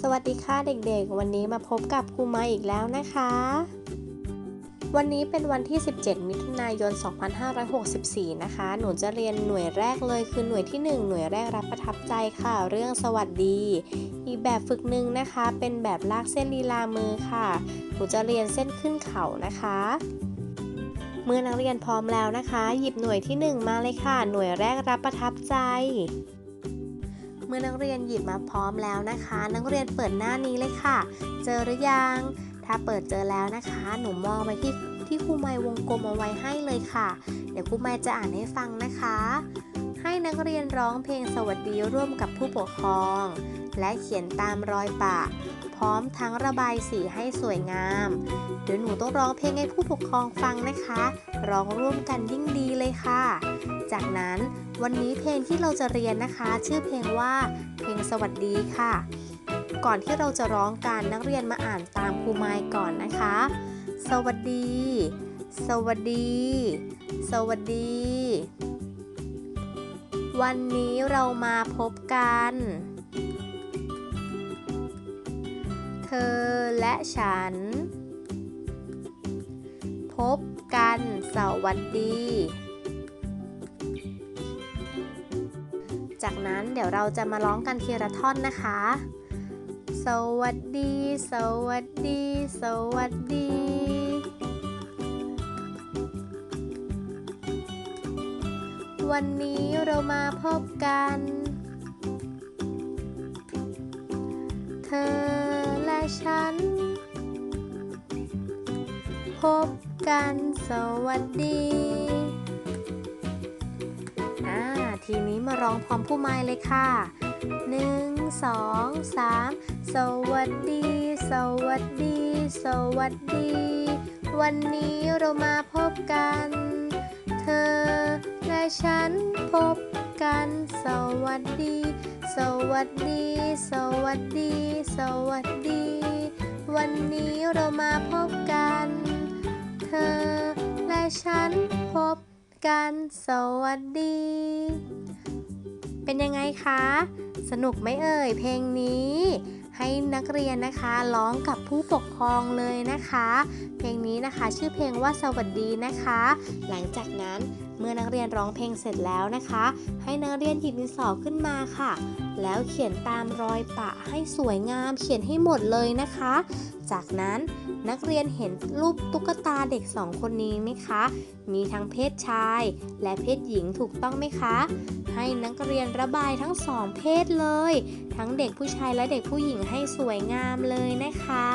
สวัสดีค่ะเด็กๆ วันนี้มาพบกับครูไม้อีกแล้วนะคะ วันนี้เป็นวันที่ 17 มิถุนายน 2564 นะคะ หนูจะเรียนหน่วยแรกเลยคือหน่วยที่ 1 หน่วยแรกรับประทับใจค่ะ เรื่องสวัสดี อีกแบบฝึกหนึ่งนะคะ เป็นแบบลากเส้นลีลามือค่ะ หนูจะเรียนเส้นขึ้นเขานะคะเมื่อนักเรียนพร้อมแล้วนะคะ หยิบหน่วยที่ 1 มาเลยค่ะ หน่วยแรกรับประทับใจ เมื่อนักเรียนหยิบมาพร้อมแล้วนะคะ นักเรียนเปิดหน้านี้เลยค่ะ เจอหรือยัง ถ้าเปิดเจอแล้วนะคะ หนูมองไปที่ที่ครูไม้วงกลมเอาไว้ให้เลยค่ะ เดี๋ยวครูไม้จะอ่านให้ฟังนะคะ ให้นักเรียนร้องเพลงสวัสดีร่วมกับผู้ปกครอง และเขียนตามรอยปะ พร้อมทั้งระบายสีให้สวยงาม เดี๋ยวหนูต้องร้องเพลงให้ผู้ปกครองฟังนะคะ ร้องร่วมกันยิ่งดีเลยค่ะ จากนั้นวันนี้เพลงที่เราจะเรียนนะคะ ชื่อเพลงว่า เพลงสวัสดีค่ะ ก่อนที่เราจะร้องกันนักเรียนมาอ่านตามครูไมค์ก่อนนะคะ สวัสดี สวัสดี สวัสดี วันนี้เรามาพบกัน เธอและฉัน พบกันสวัสดี จากนั้นเดี๋ยวเราจะมาร้องกันทีละท่อนนะคะ สวัสดี สวัสดี สวัสดี วันนี้เรามาพบกัน เธอและฉัน พบกันสวัสดีอ่าทีนี้มาร้องพร้อมผู้ไม้เลยค่ะหนึ่งสองสามสวัสดี สวัสดี สวัสดี วันนี้เรามาพบกัน เธอ ฉันพบกัน สวัสดี สวัสดี สวัสดี สวัสดี วันนี้เรามาพบกัน เธอและฉันพบกัน สวัสดี เป็นยังไงคะ สนุกไหมเอ่ยเพลงนี้ให้นักเรียนนะคะร้องกับผู้ปกครองเลยนะคะ เพลงนี้นะคะชื่อเพลงว่าสวัสดีนะคะ หลังจากนั้น เมื่อนักเรียนร้องเพลงเสร็จแล้วนะคะ ให้นักเรียนหยิบดินสอขึ้นมาค่ะ แล้วเขียนตามรอยปะให้สวยงาม เขียนให้หมดเลยนะคะ จากนั้นนักเรียนเห็นรูปตุ๊กตาเด็กสองคนนี้ไหมคะ มีทั้งเพศชาย และเพศหญิงถูกต้องไหมคะ ให้นักเรียนระบายทั้งสองเพศเลย ทั้งเด็กผู้ชายและเด็กผู้หญิงให้สวยงามเลยนะคะ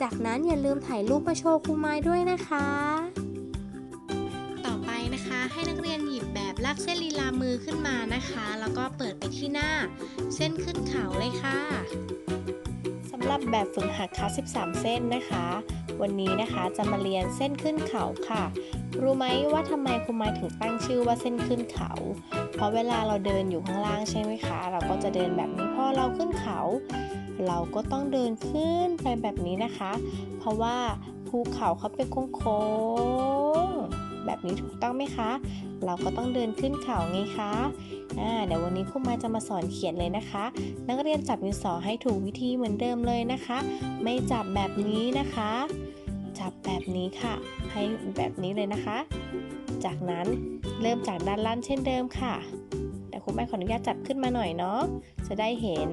จากนั้นอย่าลืมถ่ายรูปมาโชว์ครูไม้ด้วยนะคะต่อไปนะคะ ให้นักเรียนหยิบแบบลากเส้นลีลามือขึ้นมานะคะ แล้วก็เปิดไปที่หน้า เส้นขึ้นเขาเลยค่ะสำหรับแบบฝึกหัดคัส13 เส้นนะคะ วันนี้นะคะจะมาเรียนเส้นขึ้นเขาค่ะ รู้ไหมว่าทำไมครูไม้ถึงตั้งชื่อว่าเส้นขึ้นเขา เพราะเวลาเราเดินอยู่ข้างล่างใช่ไหมคะ เราก็จะเดินแบบนี้พอเราขึ้นเขา เราก็ต้องเดินขึ้นไปแบบนี้นะคะ เพราะว่าภูเขาเขาเป็นโค้ง แบบนี้ถูกต้องไหมคะ เราก็ต้องเดินขึ้นเขาไงคะเดี๋ยววันนี้ครูมาจะมาสอนเขียนเลยนะคะ นักเรียนจับดินสอให้ถูกวิธีเหมือนเดิมเลยนะคะ ไม่จับแบบนี้นะคะ จับแบบนี้ค่ะ ให้แบบนี้เลยนะคะ จากนั้นเริ่มจากด้านล่างเช่นเดิมค่ะแต่ครูแม่ขออนุญาตจับขึ้นมาหน่อยเนาะจะได้เห็น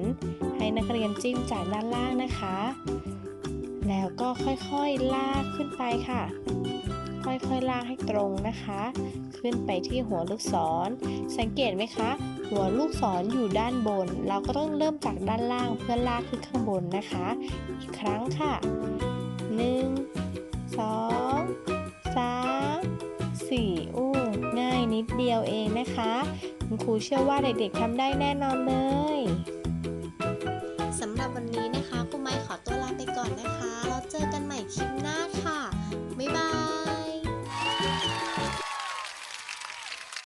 ให้นักเรียนจิ้มจากด้านล่างนะคะ แล้วก็ค่อยๆลากขึ้นไปค่ะ ค่อยๆลากให้ตรงนะคะ ขึ้นไปที่หัวลูกศร สังเกตไหมคะ หัวลูกศรอยู่ด้านบน เราก็ต้องเริ่มจากด้านล่างเพื่อลากขึ้นข้างบนนะคะ อีกครั้งค่ะ 1 2 3 4อู้ง่ายนิดเดียวเองนะคะ คุณครูเชื่อว่าเด็กๆทำได้แน่นอนเลย